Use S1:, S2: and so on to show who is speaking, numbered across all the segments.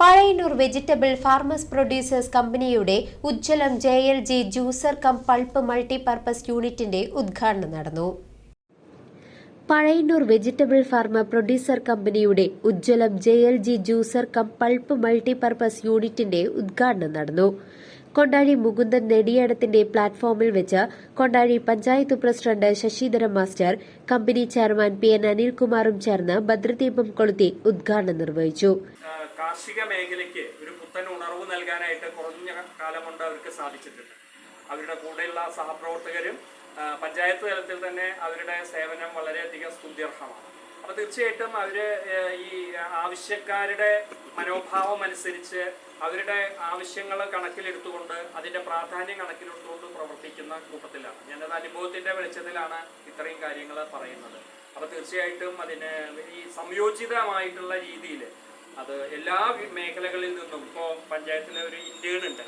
S1: Pazhayannur vegetable farmers producers കമ്പനിയുടെ Ujjwalam J L G juicer cum pulp multipurpose യൂണിറ്റിന്റെ ഉദ്ഘാടനം നടന്നു. പഴയന്നൂർ വെജിറ്റബിൾ ഫാർമ പ്രൊഡ്യൂസർ കമ്പനിയുടെ Ujjwalam J L G juicer cum pulp multipurpose യൂണിറ്റിന്റെ ഉദ്ഘാടനം നടന്നു. കൊണ്ടാഴി മുകുന്ദൻ നെടിയടത്തിന്റെ പ്ലാറ്റ്ഫോമിൽ വെച്ച് Kondazhy panchayat president Sasidharan master company chairman P N അനിൽകുമാറും ചേർന്ന് ഭദ്രദീപം കൊളുത്തി ഉദ്ഘാടനം നിർവഹിച്ചു.
S2: കാർഷിക മേഖലയ്ക്ക് ഒരു പുത്തൻ ഉണർവ് നൽകാനായിട്ട് കുറഞ്ഞ കാലം കൊണ്ട് അവർക്ക് സാധിച്ചിട്ടുണ്ട്. അവരുടെ കൂടെയുള്ള സഹപ്രവർത്തകരും പഞ്ചായത്ത് തലത്തിൽ തന്നെ അവരുടെ സേവനം വളരെയധികം സ്തുത്യർഹമാണ്. അപ്പോൾ തീർച്ചയായിട്ടും അവർ ഈ ആവശ്യക്കാരുടെ മനോഭാവം അനുസരിച്ച് അവരുടെ ആവശ്യങ്ങൾ കണക്കിലെടുത്തുകൊണ്ട് അതിന്റെ പ്രാധാന്യം കണക്കിലെടുത്തുകൊണ്ട് പ്രവർത്തിക്കുന്ന കൂട്ടത്തിലാണ്. ഞാനത് അനുഭവത്തിന്റെ വെളിച്ചത്തിലാണ് ഇത്രയും കാര്യങ്ങൾ പറയുന്നത്. അപ്പോൾ തീർച്ചയായിട്ടും അതിന് ഈ സംയോജിതമായിട്ടുള്ള രീതിയിൽ മേഖലകളിൽ നിന്നും പഞ്ചായത്തിലെ ഒരു ഇന്റേൺ ഉണ്ട്.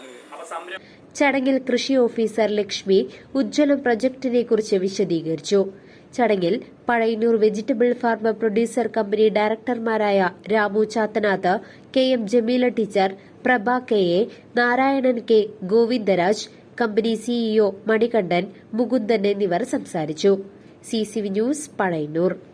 S1: ചടങ്ങിൽ കൃഷി ഓഫീസർ ലക്ഷ്മി ഉജ്ജ്വലം പ്രൊജക്ടിനെ കുറിച്ച് വിശദീകരിച്ചു. ചടങ്ങിൽ Pazhayannur vegetable farmer producer company ഡയറക്ടർമാരായ Ramu Chathanath K M Jameela teacher Prabha K A Narayanan K Govindaraj company CEO Manikandan Mukundan എന്നിവർ സംസാരിച്ചു. C news Pazhayannur.